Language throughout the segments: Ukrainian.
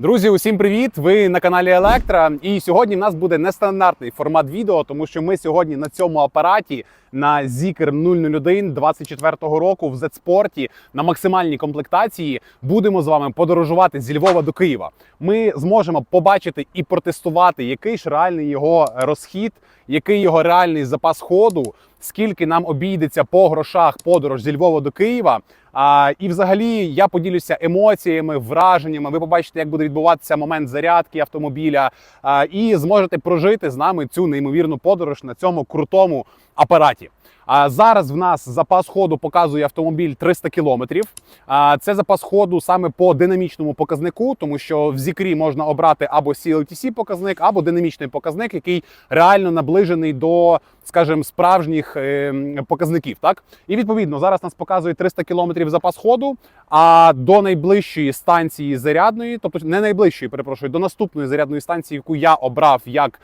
Друзі, усім привіт! Ви на каналі Електра. І сьогодні в нас буде нестандартний формат відео, тому що ми сьогодні на цьому апараті на Zikr 001 24-го року в Z-Sport на максимальній комплектації будемо з вами подорожувати зі Львова до Києва. Ми зможемо побачити і протестувати, який ж реальний його розхід, який його реальний запас ходу, скільки нам обійдеться по грошах подорож зі Львова до Києва. А, і взагалі я поділюся емоціями, враженнями. Ви побачите, як буде відбуватися момент зарядки автомобіля, а, і зможете прожити з нами цю неймовірну подорож на цьому крутому апараті. А зараз в нас запас ходу показує автомобіль 300 кілометрів. Це запас ходу саме по динамічному показнику, тому що в зікрі можна обрати або CLTC показник, або динамічний показник, який реально наближений до, скажімо, справжніх е, показників. Так і відповідно зараз нас показує 300 кілометрів запас ходу. А до найближчої станції зарядної, тобто не найближчої, перепрошую, до наступної зарядної станції, яку я обрав як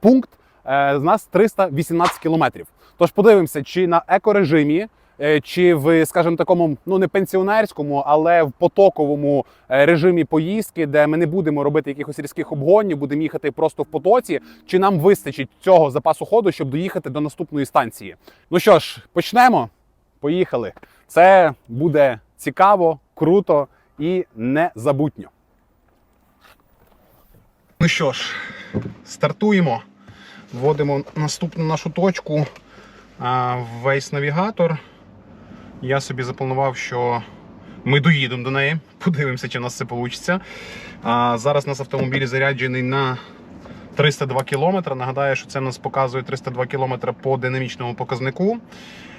пункт, е, з нас 318 кілометрів. Тож подивимося, чи на екорежимі, е, чи в, скажімо, такому, ну не пенсіонерському, але в потоковому е, режимі поїздки, де ми не будемо робити якихось різких обгонів, будемо їхати просто в потоці. Чи нам вистачить цього запасу ходу, щоб доїхати до наступної станції? Ну що ж, почнемо. Поїхали. Це буде цікаво, круто і незабутньо. Ну що ж, стартуємо. Вводимо наступну нашу точку. Весь навігатор. Я собі запланував, що ми доїдемо до неї. Подивимося, чи в нас це вийде. Зараз у нас автомобіль заряджений на 302 км. Нагадаю, що це нас показує 302 км по динамічному показнику.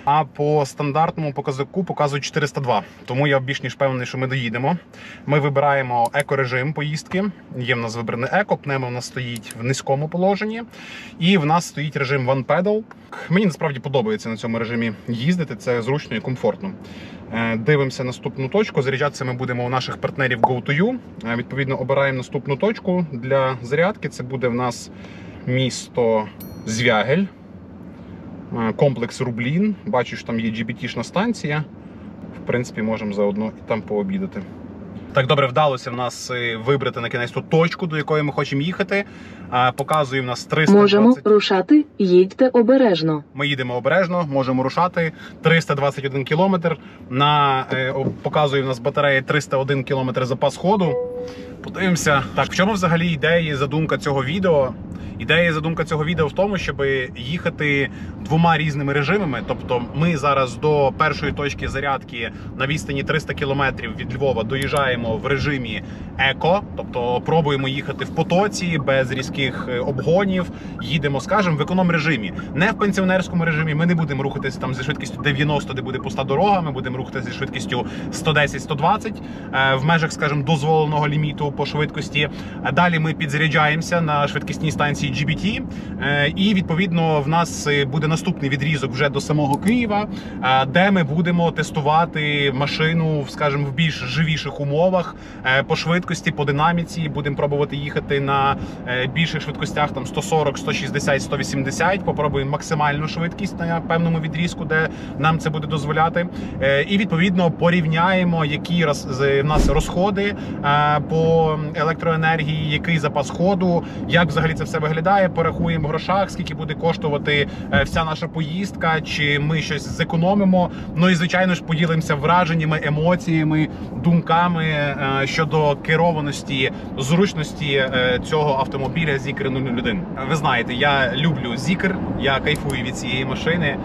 А по стандартному показнику показує 402. Тому я більш ніж певний, що ми доїдемо. Ми вибираємо екорежим поїздки. Є в нас вибраний еко, пневмо в нас стоїть в низькому положенні. І в нас стоїть режим One Pedal. Мені насправді подобається на цьому режимі їздити. Це зручно і комфортно. Е, Дивимося наступну точку. Заряджатися ми будемо у наших партнерів GoToYou. Е, Відповідно, обираємо наступну точку для зарядки. Це буде в нас місто Звягель. Е, комплекс Рублін. Бачу, що там є GBT-шна станція. В принципі, можемо заодно і там пообідати. Так добре вдалося в нас е, вибрати на кінець ту точку, до якої ми хочемо їхати. Показує в нас 320... Можемо рушати, їдьте обережно. Ми їдемо обережно, можемо рушати 321 кілометр. На е, показує в нас батарея 301 кілометр запас ходу. Подивимося. Так, в чому взагалі ідея і задумка цього відео? Ідея і задумка цього відео в тому, щоб їхати двома різними режимами. Тобто, ми зараз до першої точки зарядки на відстані 300 кілометрів від Львова доїжджаємо в режимі еко, тобто пробуємо їхати в потоці без різких е, обгонів. Їдемо, скажімо, в економ режимі. Не в пенсіонерському режимі. Ми не будемо рухатися там зі швидкістю 90, де буде пуста дорога. Ми будемо рухатися зі швидкістю 110-120 е, в межах, скажімо, дозволеного ліміту по швидкості. Далі ми підзаряджаємося на швидкісній станції GBT. Е, І відповідно в нас е, буде наступний відрізок вже до самого Києва, е, де ми будемо тестувати машину, скажімо, в більш живіших умовах по швидкості, по динаміці. Будемо пробувати їхати на більших швидкостях, там 140, 160, 180. Попробуємо максимальну швидкість на певному відрізку, де нам це буде дозволяти. І відповідно порівняємо, які в нас розходи по електроенергії, який запас ходу, як взагалі це все виглядає. Порахуємо в грошах, скільки буде коштувати е, вся наша поїздка, чи ми щось зекономимо. Ну і звичайно ж поділимося враженнями, емоціями, думками е, щодо керованості, зручності е, цього автомобіля Зікер 001. Ви знаєте, я люблю Зікер, я кайфую від цієї машини.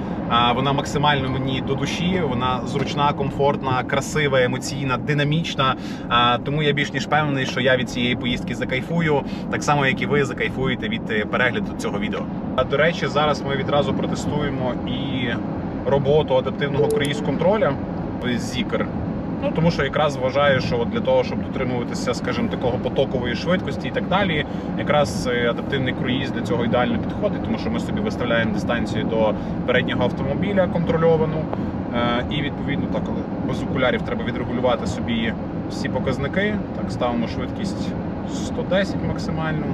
Вона максимально мені до душі. Вона зручна, комфортна, красива, емоційна, динамічна. Тому я більш ніж певний, що я від цієї поїздки закайфую, так само як і ви закайфуєте від е, перегляду цього відео. До речі, зараз ми відразу протестуємо і роботу адаптивного круїз контроля в Zikr. Ну тому що якраз вважаю, що от для того, щоб дотримуватися, скажімо, такого потокової швидкості і так далі, якраз е, адаптивний круїз для цього ідеально підходить, тому що ми собі виставляємо дистанцію до переднього автомобіля контрольовану. Е, І відповідно так, без окулярів треба відрегулювати собі всі показники. Так, ставимо швидкість 110 максимальну.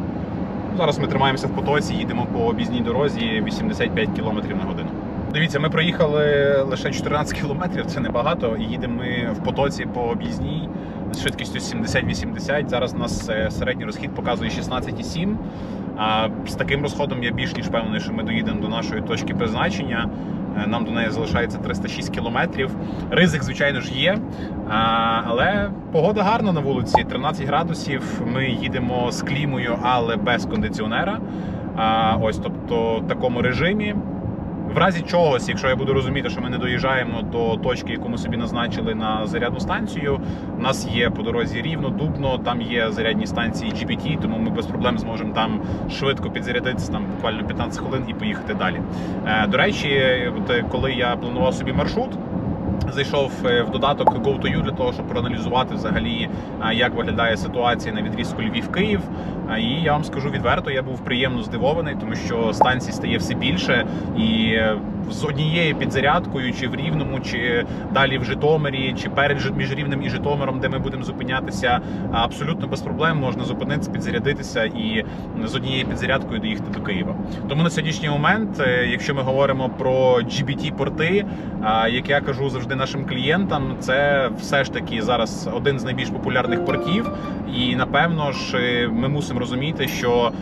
Ну, Зараз ми тримаємося в потоці, їдемо по об'їзній дорозі 85 км на годину. Дивіться, ми проїхали лише 14 кілометрів, це небагато. Їдемо ми в потоці по об'їзній з швидкістю 70-80. Зараз у нас е, середній розхід показує 16,7. А з таким розходом я більш ніж впевнений, що ми доїдемо до нашої точки призначення. Е, Нам до неї залишається 306 кілометрів. Ризик, звичайно ж, є. Але погода гарна на вулиці. 13 градусів. Ми їдемо з клімою, але без кондиціонера. Ось, тобто, в такому режимі. В разі чогось, якщо я буду розуміти, що ми не доїжджаємо до точки, яку ми собі назначили на зарядну станцію, у нас є по дорозі рівно, дубно, там є зарядні станції GPT, тому ми без проблем зможемо там швидко підзарядитися, там буквально 15 хвилин і поїхати далі. Е, До речі, е, коли я планував собі маршрут. Зайшов е, в додаток GoToU для того, щоб проаналізувати взагалі, як виглядає ситуація на відрізку Львів-Київ. І я вам скажу відверто, я був приємно здивований, тому що станцій стає все більше, і е, з однією підзарядкою, чи в Рівному, чи далі в Житомирі, чи перед між Рівнем і Житомиром, де ми будемо зупинятися, абсолютно без проблем можна зупинитися, підзарядитися і з однією підзарядкою доїхати до Києва. Тому на сьогоднішній момент, е, якщо ми говоримо про GBT-порти, як я кажу завжди нашим клієнтам, це все ж таки зараз один з найбільш популярних портів. І напевно ж е, ми мусимо розуміти, що,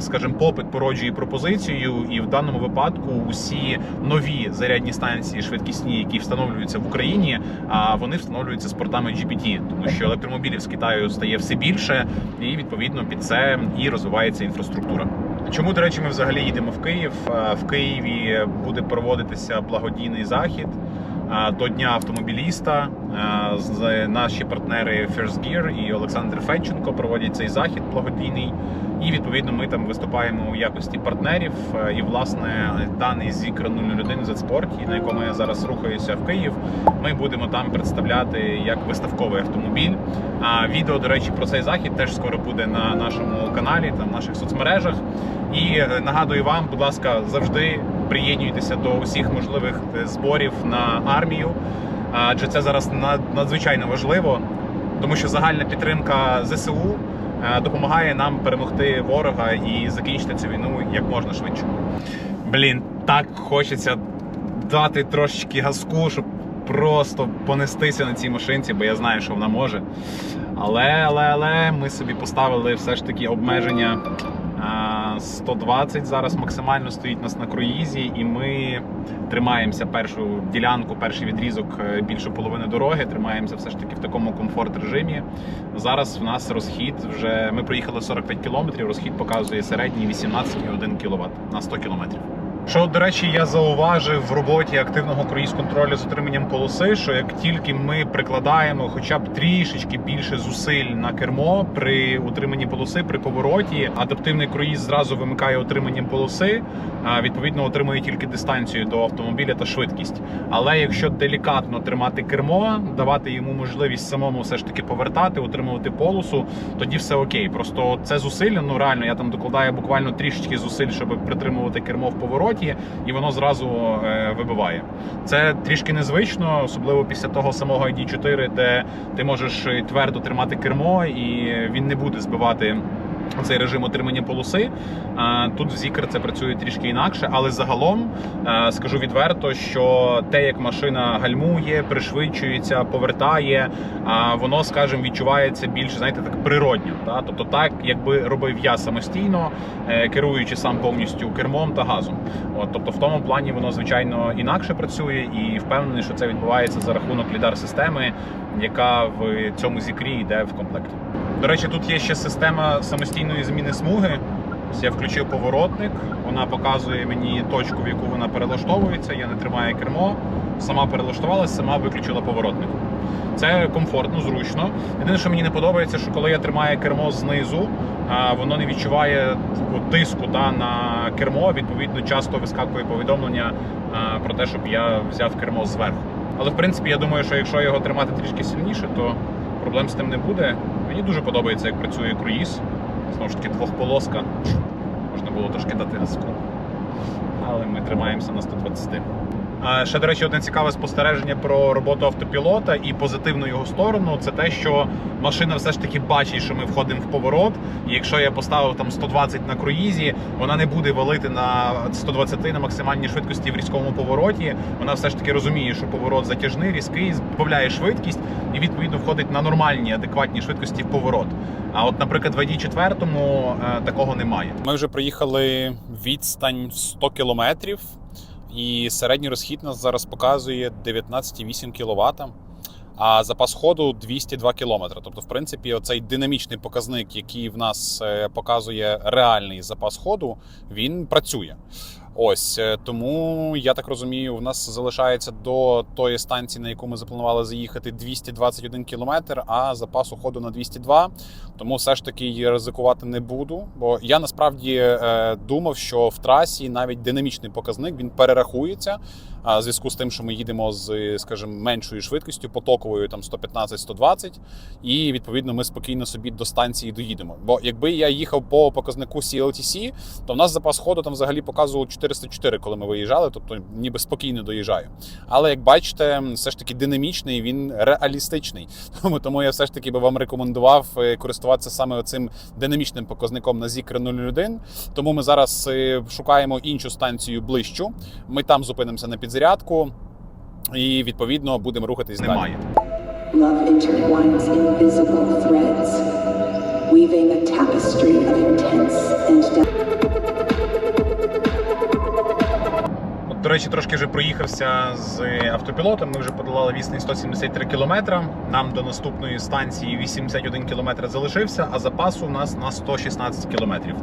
скажімо, попит породжує пропозицію, і в даному випадку усі нові зарядні станції швидкісні, які встановлюються в Україні, а вони встановлюються з портами GPT, тому що електромобілів з Китаю стає все більше, і відповідно під це і розвивається інфраструктура. Чому, до речі, ми взагалі їдемо в Київ? Е, В Києві буде проводитися благодійний захід до Дня автомобіліста. З- Наші партнери First Gear і Олександр Федченко проводять цей захід благодійний. І відповідно ми там виступаємо у якості партнерів. І власне даний зікр 001 Z-Sport, на якому я зараз рухаюся в Київ. Ми будемо там представляти як виставковий автомобіль. А відео, до речі, про цей захід теж скоро буде на нашому каналі, там в наших соцмережах. І е, нагадую вам, будь ласка, завжди приєднуйтеся до усіх можливих е, зборів на армію. Адже це зараз над- надзвичайно важливо, тому що загальна підтримка ЗСУ е, допомагає нам перемогти ворога і закінчити цю війну як можна швидше. Блін, так хочеться дати трошечки газку, щоб просто понестися на цій машинці, бо я знаю, що вона може. Але, але, але ми собі поставили все ж таки обмеження. А, 120 зараз максимально стоїть нас на круїзі, і ми тримаємося першу ділянку, перший відрізок е, більше половини дороги. Тримаємося все ж таки в такому комфорт режимі. Зараз в нас розхід вже ми проїхали 45 кілометрів. Розхід показує середній 18,1 кВт на 100 кілометрів. Що, до речі, я зауважив в роботі активного круїз контролю з отриманням полоси, що як тільки ми прикладаємо хоча б трішечки більше зусиль на кермо при утриманні полоси при повороті, адаптивний круїз зразу вимикає отриманням полоси, відповідно отримує тільки дистанцію до автомобіля та швидкість. Але якщо делікатно тримати кермо, давати йому можливість самому все ж таки повертати, утримувати полосу, тоді все окей. Просто це зусилля, ну реально, я там докладаю буквально трішечки зусиль, щоб притримувати кермо в повороті, і воно зразу е, вибиває. Це трішки незвично, особливо після того самого ID4, де ти можеш твердо тримати кермо, і він не буде збивати. Цей режим отримання полоси Е, тут в Zikr це працює трішки інакше, але загалом е, скажу відверто, що те, як машина гальмує, пришвидшується, повертає, а воно, скажімо, відчувається більш знаєте, так природньо. Та? Тобто, так якби робив я самостійно, е, керуючи сам повністю кермом та газом. От, тобто, в тому плані воно звичайно інакше працює, і впевнений, що це відбувається за рахунок лідар системи, яка в цьому зікрі йде в комплекті. До речі, тут є ще система самостійної зміни смуги. Я включив поворотник, вона показує мені точку, в яку вона перелаштовується. Я не тримаю кермо, сама перелаштувалася, сама виключила поворотник. Це комфортно, зручно. Єдине, що мені не подобається, що коли я тримаю кермо знизу, воно не відчуває тиску та, на кермо. Відповідно, часто вискакує повідомлення про те, щоб я взяв кермо зверху. Але в принципі, я думаю, що якщо його тримати трішки сильніше, то проблем з тим не буде. Мені дуже подобається, як працює круїз. Знову ж таки, двохполоска. Можна було трошки дати газку. Але ми тримаємося на 120. Ще, до речі, одне цікаве спостереження про роботу автопілота і позитивну його сторону це те, що машина все ж таки бачить, що ми входимо в поворот. І якщо я поставив там 120 на круїзі, вона не буде валити на 120 на максимальній швидкості в різкому повороті. Вона все ж таки розуміє, що поворот затяжний, різкий, збавляє швидкість і відповідно входить на нормальні, адекватні швидкості в поворот. А от, наприклад, в ID 4 е, такого немає. Ми вже проїхали відстань в 100 кілометрів, і середній розхід нас зараз показує 19,8 кВт. А запас ходу 202 км. Тобто, в принципі, оцей динамічний показник, який в нас е, показує реальний запас ходу, він працює. Ось е, тому я так розумію, в нас залишається до тої станції, на яку ми запланували заїхати, 221 кілометр, а запасу ходу на 202. Тому все ж таки її ризикувати не буду. Бо я насправді е, думав, що в трасі навіть динамічний показник він перерахується. А в зв'язку з тим, що ми їдемо з, скажімо, меншою швидкістю, потоковою там 115-120, і відповідно ми спокійно собі до станції доїдемо. Бо якби я їхав по показнику CLTC, то в нас запас ходу там взагалі показував 404, коли ми виїжджали, тобто ніби спокійно доїжджаю. Але як бачите, все ж таки динамічний, він реалістичний. Тому тому я все ж таки би вам рекомендував е, користуватися саме цим динамічним показником на Zikr 01. Тому ми зараз е, шукаємо іншу станцію ближчу. Ми там зупинимося на підзарядку. І відповідно будемо рухатись далі. Love intertwines invisible threads, weaving a tapestry of intense and речі, трошки вже проїхався з автопілотом. Ми вже подолали відстань 173 кілометра. Нам до наступної станції 81 кілометр залишився, а запасу у нас на 116 кілометрів.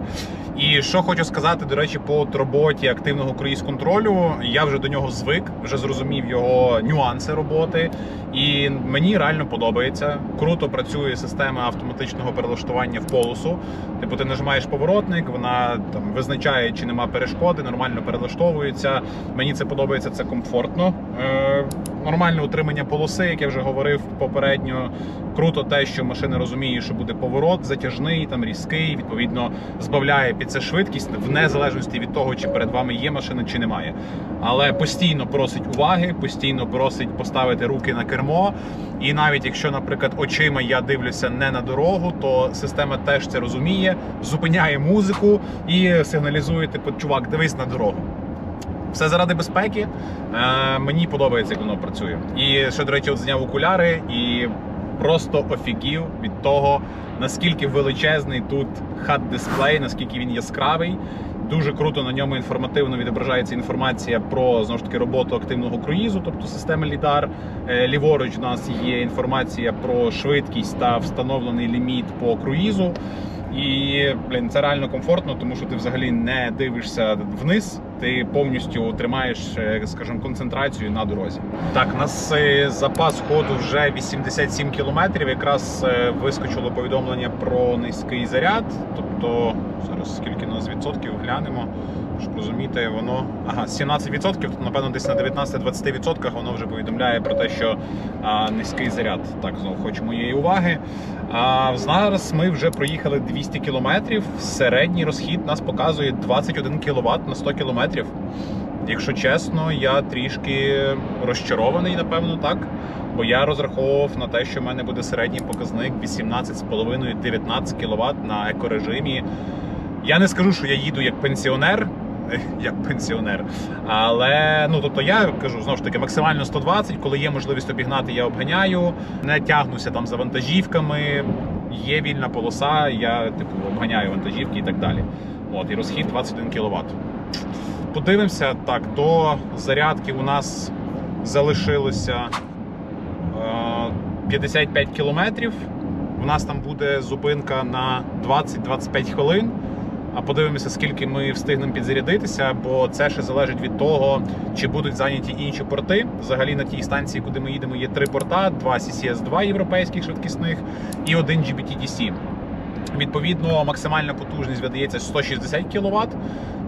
І що хочу сказати, до речі, по роботі активного круїз контролю. Я вже до нього звик, вже зрозумів його нюанси роботи, і мені реально подобається. Круто працює система автоматичного перелаштування в полосу. Типу, ти нажимаєш поворотник, вона там визначає, чи нема перешкоди, нормально перелаштовується. Мені це подобається, це комфортно. Е, нормальне утримання полоси, як я вже говорив попередньо. Круто те, що машина розуміє, що буде поворот затяжний, там різкий, відповідно, збавляє під це швидкість в незалежності від того, чи перед вами є машина, чи немає. Але постійно просить уваги, постійно просить поставити руки на кермо. І навіть якщо, наприклад, очима я дивлюся не на дорогу, то система теж це розуміє, зупиняє музику і сигналізує, типу, чувак, дивись на дорогу. Все заради безпеки. Е, мені подобається, як воно працює. І ще, до речі, от зняв окуляри і просто офігів від того, наскільки величезний тут хат-дисплей, наскільки він яскравий. Дуже круто на ньому інформативно відображається інформація про знову ж таки роботу активного круїзу, тобто системи лідар. Е, Ліворуч у нас є інформація про швидкість та встановлений ліміт по круїзу. І блін, це реально комфортно, тому що ти взагалі не дивишся вниз, ти повністю тримаєш, е, скажімо, концентрацію на дорозі. Так, нас е, запас ходу вже 87 кілометрів. Якраз е, вискочило повідомлення про низький заряд. Тобто зараз скільки у нас відсотків глянемо. Щоб розуміти, воно ага, 17%, то напевно десь на 19-20% воно вже повідомляє про те, що а, низький заряд. Так, знову хочу моєї уваги. А зараз ми вже проїхали 200 кілометрів. Середній розхід нас показує 21 кВт на 100 кілометрів. Якщо чесно, я трішки розчарований, напевно, так. Бо я розраховував на те, що в мене буде середній показник 18,5-19 кВт на екорежимі. Я не скажу, що я їду як пенсіонер. Як пенсіонер, але ну тобто я кажу знову ж таки максимально 120, коли є можливість обігнати, я обганяю, не тягнуся там за вантажівками. Є вільна полоса, я типу обганяю вантажівки і так далі. От і розхід 21 кВт. Подивимося так. До зарядки у нас залишилося е, 55 кілометрів. У нас там буде зупинка на 20-25 хвилин. А подивимося, скільки ми встигнемо підзарядитися, бо це ще залежить від того, чи будуть зайняті інші порти. Взагалі на тій станції, куди ми їдемо, є три порта: два CCS-2 європейських швидкісних і один GBT-DC. Відповідно, максимальна потужність видається 160 кВт.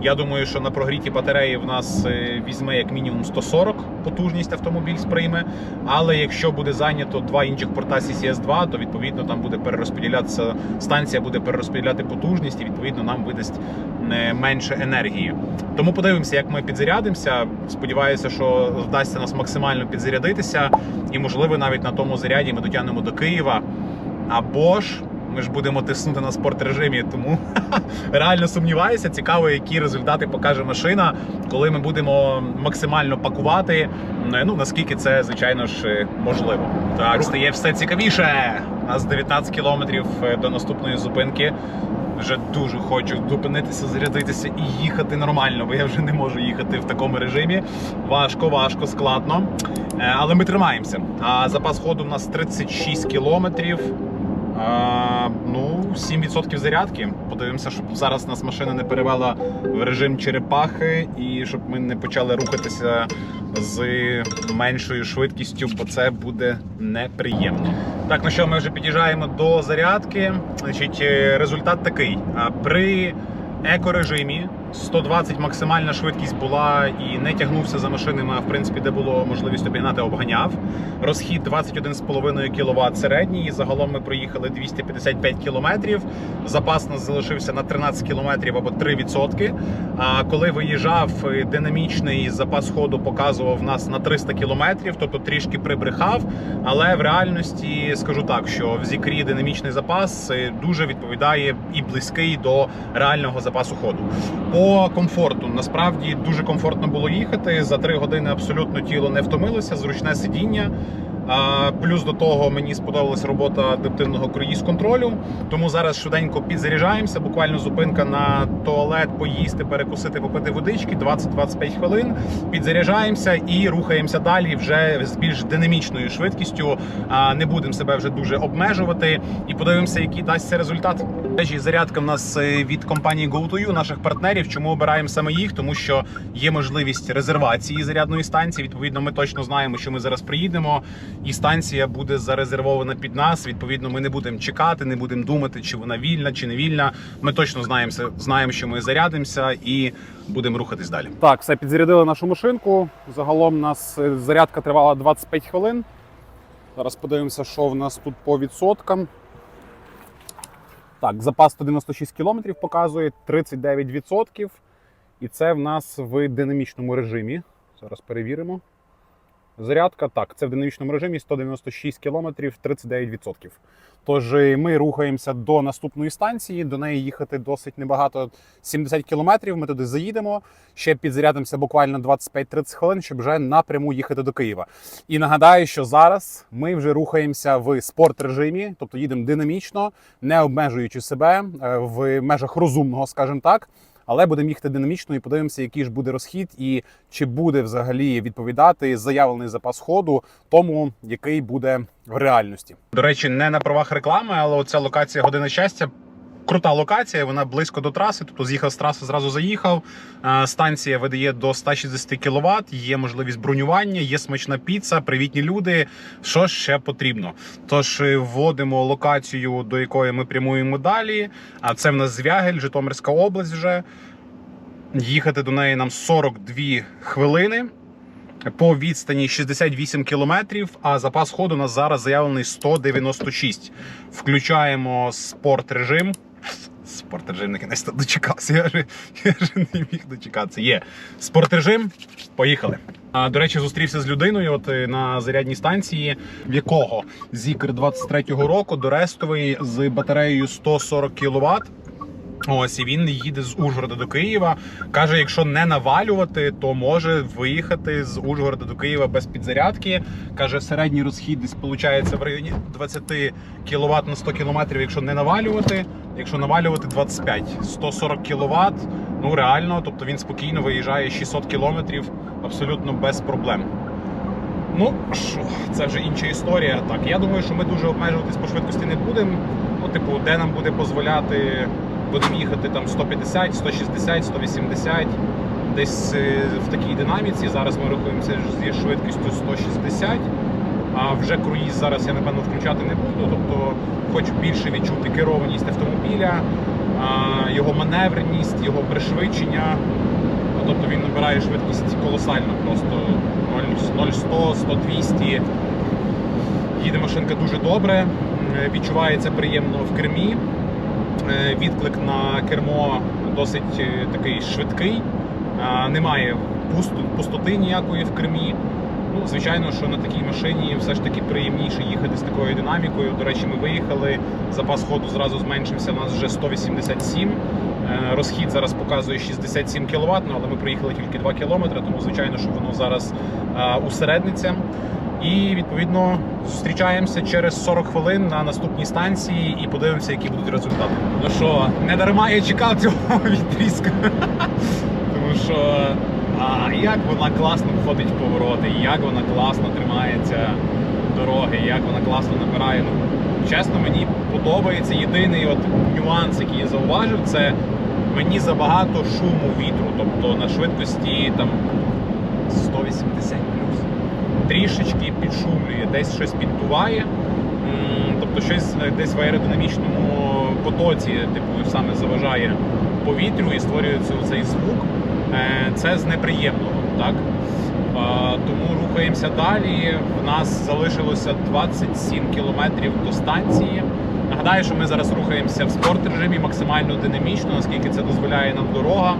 Я думаю, що на прогріті батареї в нас е, візьме як мінімум 140 потужність автомобіль сприйме. Але якщо буде зайнято два інших порта CCS 2 то відповідно там буде перерозподілятися станція, буде перерозподіляти потужність, і відповідно нам видасть не менше енергії. Тому подивимося, як ми підзарядимося. Сподіваюся, що вдасться нас максимально підзарядитися, і можливо навіть на тому заряді ми дотягнемо до Києва. Або ж ми ж будемо тиснути на спорт режимі, тому реально сумніваюся. Цікаво, які результати покаже машина, коли ми будемо максимально пакувати. Ну наскільки це звичайно ж можливо. Так стає все цікавіше. У нас 19 кілометрів е, до наступної зупинки. Вже дуже хочу зупинитися, зарядитися і їхати нормально, бо я вже не можу їхати в такому режимі. Важко, важко, складно. Е, Але ми тримаємося. А запас ходу у нас 36 кілометрів. Ну, 7% зарядки. Подивимося, щоб зараз нас машина не перевела в режим черепахи і щоб ми не почали рухатися з меншою швидкістю, бо це буде неприємно. Так, ну що, ми вже під'їжджаємо до зарядки. Значить, е, результат такий: при екорежимі 120 максимальна швидкість була і не тягнувся за машинами, а в принципі, де було можливість обігнати, обганяв. Розхід 21,5 кВт середній. Загалом ми проїхали 255 кілометрів. Запас нас залишився на 13 кілометрів або 3%. А коли виїжджав, е, динамічний запас ходу показував нас на 300 кілометрів, тобто трішки прибрехав. Але в реальності скажу так, що в зікрі динамічний запас е, дуже відповідає і близький до реального запасу ходу. По комфорту насправді дуже комфортно було їхати. За три години абсолютно тіло не втомилося, зручне сидіння. Плюс до того мені сподобалась робота адаптивного круїз контролю. Тому зараз швиденько підзаряджаємося. Буквально зупинка на туалет, поїсти, перекусити, попити водички 20-25 хвилин. Підзаряджаємося і рухаємося далі вже з більш динамічною швидкістю. Не будемо себе вже дуже обмежувати і подивимося, який дасть результат. Речі, зарядка в нас е, від компанії GoToYou, наших партнерів. Чому обираємо саме їх? Тому що є можливість резервації зарядної станції. Відповідно, ми точно знаємо, що ми зараз приїдемо, і станція буде зарезервована під нас. Відповідно, ми не будемо чекати, не будемо думати, чи вона вільна, чи не вільна. Ми точно знаємо, знаємо, що ми зарядимося і будемо рухатись далі. Так, все підзарядили нашу машинку. Загалом у нас е, зарядка тривала 25 хвилин. Зараз подивимося, що в нас тут по відсоткам. Так, запас 196 км показує 39%. І це в нас в динамічному режимі. Зараз перевіримо. Зарядка, так, це в динамічному режимі 196 км 39%. Тож е, ми рухаємося до наступної станції, до неї їхати досить небагато 70 км. Ми туди заїдемо, ще підзарядимося буквально 25-30 хвилин, щоб вже напряму їхати до Києва. І нагадаю, що зараз ми вже рухаємося в спорт режимі, тобто їдемо динамічно, не обмежуючи себе е, в межах розумного, скажімо так. Але будемо їхати динамічно і подивимося, який ж буде розхід, і чи буде взагалі відповідати заявлений запас ходу тому, який буде в реальності. До речі, не на правах реклами, але оця локація година щастя. Крута локація, вона близько до траси. Тобто з'їхав з траси, зразу заїхав. Е, Станція видає до 160 кВт, є можливість бронювання, є смачна піца, привітні люди. Що ще потрібно? Тож е, вводимо локацію, до якої ми прямуємо далі. А це в нас Звягель, Житомирська область вже. Їхати до неї нам 42 хвилини. По відстані 68 кілометрів, а запас ходу у нас зараз заявлений 196. Включаємо спорт режим. Спорт режим наконець дочекався. Я ж, я ж не міг дочекатися. Є спортрежим. Поїхали. А, до речі, зустрівся з людиною от е, на зарядній станції, в якого Зікр 23-го року дорестовий з батареєю 140 кВт. Ось і він їде з Ужгорода до Києва. Каже, якщо не навалювати, то може виїхати з Ужгорода до Києва без підзарядки. Каже, середній розхід виходить в районі 20 кВт на 100 км, якщо не навалювати. Якщо навалювати 25, 140 кВт. Ну реально, тобто він спокійно виїжджає 600 км абсолютно без проблем. Ну що, це вже інша історія. Так, я думаю, що ми дуже обмежуватись по швидкості не будемо. Ну, типу, де нам буде дозволяти, будемо їхати там 150, 160, 180, десь е, в такій динаміці. Зараз ми рухаємося зі швидкістю 160. А вже круїз зараз я напевно включати не буду. Тобто хочу більше відчути керованість автомобіля, його маневреність, його пришвидшення. Тобто він набирає швидкість колосально просто 0-100, 100-200. Їде машинка дуже добре, відчувається приємно в кермі. Е, Відклик на кермо досить е, такий швидкий, немає пустоти ніякої в кермі. Ну, звичайно, що на такій машині все ж таки приємніше їхати з такою динамікою. До речі, ми виїхали, запас ходу зразу зменшився. У нас вже 187. Е, Розхід зараз показує 67 кВт, але ми проїхали тільки 2 км, тому звичайно, що воно зараз е, усередниться. І відповідно зустрічаємося через 40 хвилин на наступній станції і подивимося, які будуть результати. Ну що, не дарма я чекав цього відрізка. Тому що а, як вона класно входить в повороти, як вона класно тримається дороги, як вона класно набирає. Ну, чесно, мені подобається. Єдиний от нюанс, який я зауважив, це мені забагато шуму вітру. Тобто на швидкості там 180 плюс трішечки підшумлює, десь щось піддуває. Тобто щось е, десь в аеродинамічному потоці, типу, саме заважає повітрю і створює цей звук. Е, Це з неприємного, так? Тому рухаємося далі. В нас залишилося 27 кілометрів до станції. Нагадаю, що ми зараз рухаємося в спорт режимі максимально динамічно, наскільки це дозволяє нам дорога,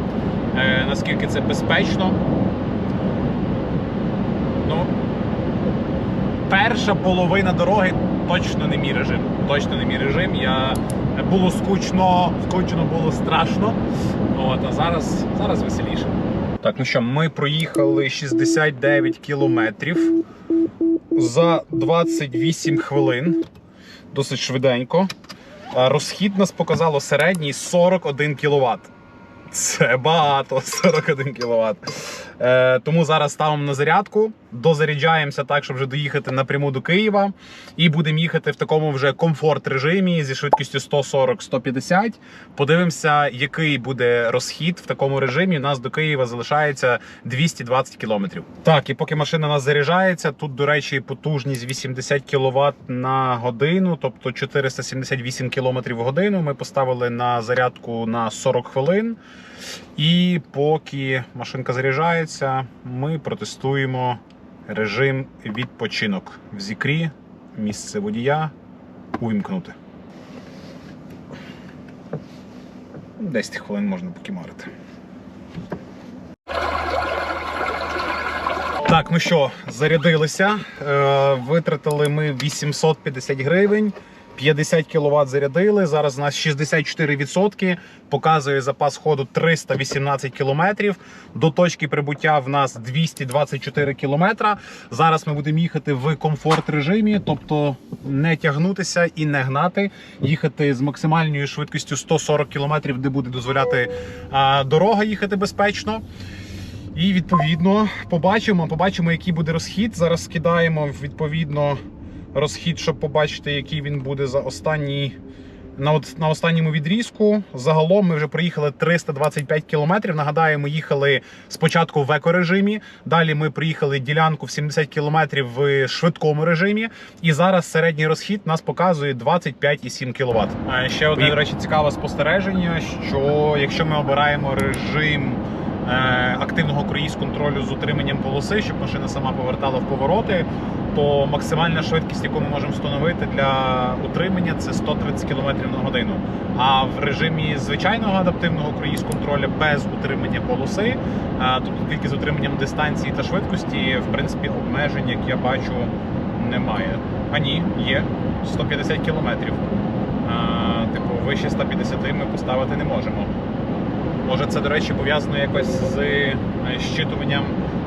е, наскільки це безпечно. Ну, перша половина дороги точно не мій режим. Точно не мій режим. Я було скучно, скучно було страшно. От, а зараз, зараз веселіше. Так, ну що, ми проїхали 69 кілометрів за 28 хвилин. Досить швиденько. Розхід нас показало середній 41 кВт. Це багато, 41 кВт. Е, тому зараз ставимо на зарядку, дозаряджаємося так, щоб вже доїхати напряму до Києва. І будемо їхати в такому вже комфорт режимі зі швидкістю 140-150. Подивимося, який буде розхід в такому режимі. У нас до Києва залишається 220 кілометрів. Так, і поки машина у нас заряджається, тут, до речі, потужність 80 кВт на годину, тобто 478 км в годину. Ми поставили на зарядку на 40 хвилин. І поки машинка заряджається, ми протестуємо режим відпочинок в зікрі, місце водія увімкнути. 10 хвилин можна покімарити. Так, ну що, зарядилися. Е, витратили ми 850 гривень. 50 кВт зарядили. Зараз у нас 64%. Показує запас ходу 318 км. До точки прибуття в нас 224 км. Зараз ми будемо їхати в комфорт режимі, тобто не тягнутися і не гнати. Їхати з максимальною швидкістю 140 км, де буде дозволяти дорога їхати безпечно. І відповідно побачимо, побачимо, який буде розхід. Зараз скидаємо відповідно розхід, щоб побачити, який він буде за останній. На, от, на останньому відрізку загалом ми вже проїхали 325 кілометрів. Нагадаю, ми їхали спочатку в екорежимі. Далі ми проїхали ділянку в 70 кілометрів в швидкому режимі. І зараз середній розхід нас показує 25,7 кВт. А ще одне, до речі, цікаве спостереження: що якщо ми обираємо режим активного круїз контролю з утриманням полоси, щоб машина сама повертала в повороти, то максимальна швидкість, яку ми можемо встановити для утримання, це 130 км на годину. А в режимі звичайного адаптивного круїз контролю без утримання полоси, е, тобто тільки з утриманням дистанції та швидкості, в принципі, обмежень, як я бачу, немає. А ні, є 150 км. Типу, вище 150 ми поставити не можемо. Може, це, до речі, пов'язано якось з е, щитуванням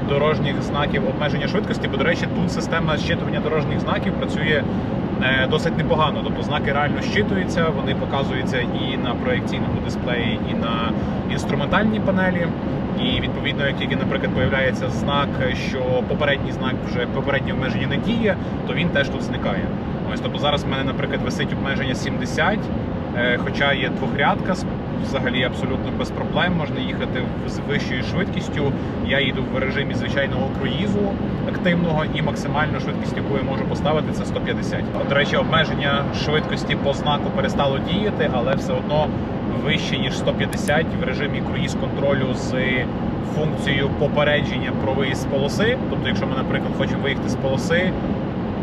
дорожніх знаків обмеження швидкості, бо, до речі, тут система щитування дорожніх знаків працює е, досить непогано. Тобто знаки реально щитуються, вони показуються і на проекційному дисплеї, і на інструментальній панелі. І відповідно, як тільки, наприклад, появляється знак, що попередній знак вже попереднє обмеження не діє, то він теж тут зникає. Ось тобто зараз в мене, наприклад, висить обмеження 70, е, хоча є двохрядка, с- взагалі абсолютно без проблем. Можна їхати з вищою швидкістю. Я їду в режимі звичайного круїзу активного і максимальну швидкість, яку я можу поставити, це 150. До речі, обмеження швидкості по знаку перестало діяти, але все одно вище ніж 150 в режимі круїз контролю з функцією попередження про виїзд з полоси. Тобто, якщо ми, наприклад, хочемо виїхати з полоси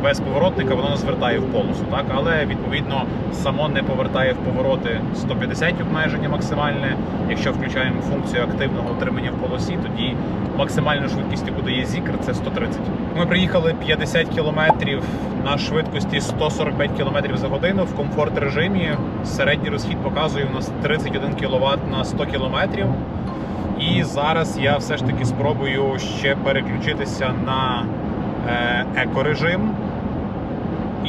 без поворотника, воно нас вертає в полосу, так але відповідно само не повертає в повороти 150 обмеження максимальне. Якщо включаємо функцію активного утримання в полосі, тоді максимальною швидкістю, куди є зікр, це 130. Ми приїхали 50 кілометрів на швидкості 145 км за годину в комфорт режимі. Середній розхід показує у нас 31 кВт на 100 км. І зараз я все ж таки спробую ще переключитися на е, екорежим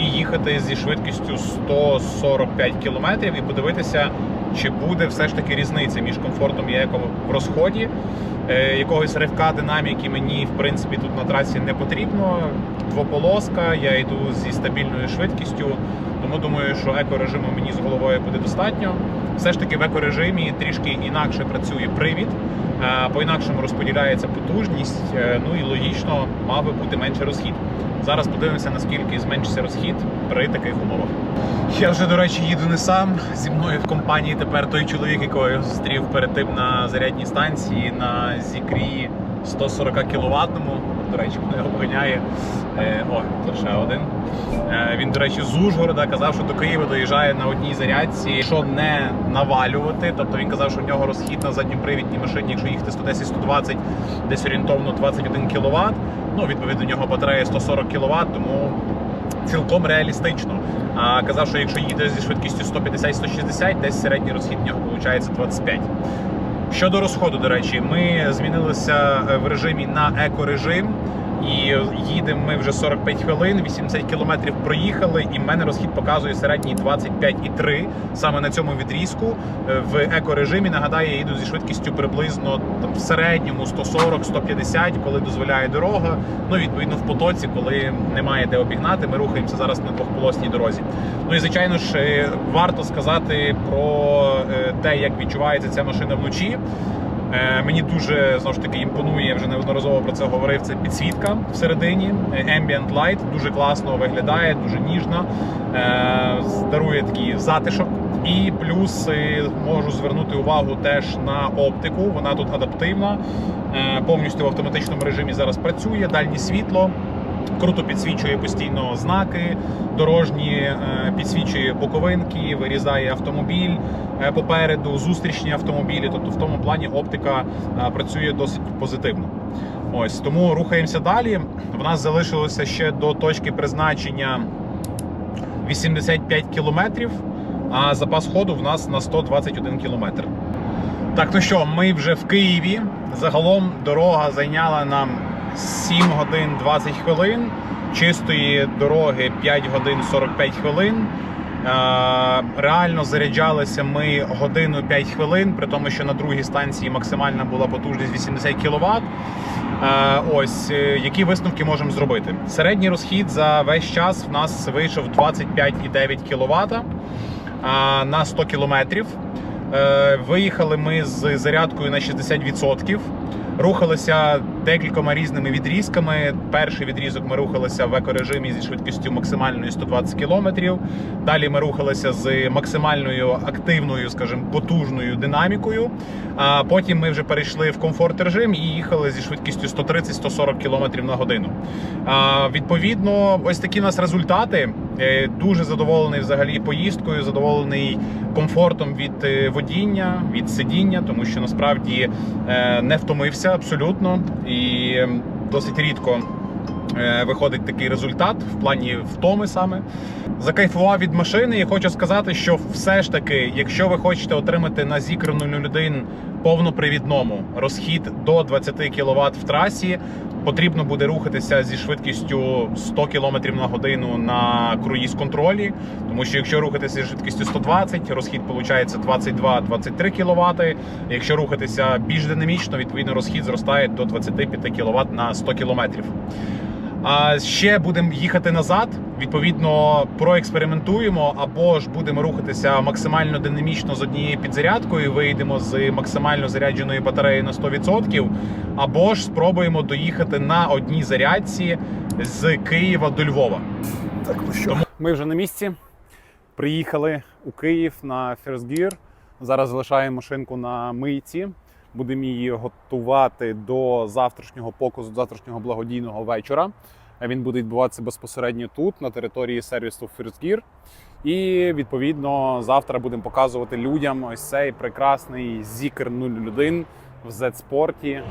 і їхати зі швидкістю 145 км і подивитися, чи буде все ж таки різниця між комфортом і еко в розході. Е, якогось ривка динаміки мені в принципі тут на трасі не потрібно. Двополоска, я йду зі стабільною швидкістю, тому думаю, що екорежиму мені з головою буде достатньо. Все ж таки в екорежимі трішки інакше працює привід, е, по-інакшому розподіляється потужність, е, ну і логічно мав би бути менше розхід. Зараз подивимося, наскільки зменшиться розхід при таких умовах. Я вже, до речі, їду не сам. Зі мною в компанії тепер той чоловік, якого я зустрів перед тим на зарядній станції на зікрі 140 кВт. До речі, мене обганяє. Е, о, це ще один. Е, він, до речі, з Ужгорода казав, що до Києва доїжджає на одній зарядці, що не навалювати. Тобто він казав, що в нього розхід на задньопривідній машині, якщо їхати 110-120, десь орієнтовно 21 кВт. Ну, відповідно, у нього батарея 140 кВт, тому цілком реалістично. А казав, що якщо їде зі швидкістю 150-160, десь середній розхід в нього виходить 25. Щодо розходу, до речі, ми змінилися е, в режимі на екорежим. І їдемо ми вже 45 хвилин, 80 кілометрів проїхали, і в мене розхід показує середній 25,3 саме на цьому відрізку. Е, В екорежимі нагадаю, я їду зі швидкістю приблизно там в середньому 140-150, коли дозволяє дорога. Ну відповідно в потоці, коли немає де обігнати, ми рухаємося зараз на двохполосній дорозі. Ну і звичайно ж е, варто сказати про е, те, як відчувається ця машина вночі. Е, Мені дуже знову ж таки імпонує, я вже неодноразово про це говорив. Це підсвітка всередині. Е, Ambient Light дуже класно виглядає, дуже ніжна, е, дарує такий затишок. І плюс можу звернути увагу теж на оптику. Вона тут адаптивна, повністю в автоматичному режимі зараз працює. Дальнє світло. Круто підсвічує постійно знаки дорожні, е, підсвічує боковинки, вирізає автомобіль е, попереду, зустрічні автомобілі. Тобто в тому плані оптика е, працює досить позитивно. Ось тому рухаємося далі. В нас залишилося ще до точки призначення 85 кілометрів, а запас ходу в нас на 121 кілометр. Так, ну що, ми вже в Києві. Загалом дорога зайняла нам 7 годин 20 хвилин. Чистої дороги 5 годин 45 хвилин. Е, Реально заряджалися ми годину 5 хвилин, при тому, що на другій станції максимальна була потужність 80 кВт. Ось е, які висновки можемо зробити. Середній розхід за весь час в нас вийшов 25,9 кВт на 100 кілометрів. Е, Виїхали ми з зарядкою на 60%. Рухалися декількома різними відрізками. Перший відрізок ми рухалися в екорежимі зі швидкістю максимальною 120 км. Далі ми рухалися з максимальною активною, скажімо, потужною динамікою. А потім ми вже перейшли в комфорт режим і їхали зі швидкістю 130-140 км на годину. А, Відповідно, ось такі у нас результати. Е, Дуже задоволений взагалі поїздкою, задоволений комфортом від е, водіння, від сидіння, тому що насправді е, не втомився абсолютно і ем, досить рідко. Е, Виходить такий результат в плані втоми саме. Закайфував від машини і хочу сказати, що все ж таки, якщо ви хочете отримати на Zikr 001 повнопривідному розхід до 20 кВт в трасі, потрібно буде рухатися зі швидкістю 100 км на годину на круїз контролі. Тому що якщо рухатися зі швидкістю 120, розхід виходить 22-23 кВт. Якщо рухатися більш динамічно, відповідно розхід зростає до 25 кВт на 100 км. А ще будемо їхати назад. Відповідно, проекспериментуємо або ж будемо рухатися максимально динамічно з однією підзарядкою. Вийдемо з максимально зарядженої батареї на 100%, або ж спробуємо доїхати на одній зарядці з Києва до Львова. Так, ну що ми вже на місці. Приїхали у Київ на First Gear. Зараз залишаємо машинку на мийці. Будемо її готувати до завтрашнього показу, завтрашнього благодійного вечора. Він буде відбуватися безпосередньо тут, на території сервісу First Gear. І відповідно завтра будемо показувати людям ось цей прекрасний Zikr 01 в Z-спорті.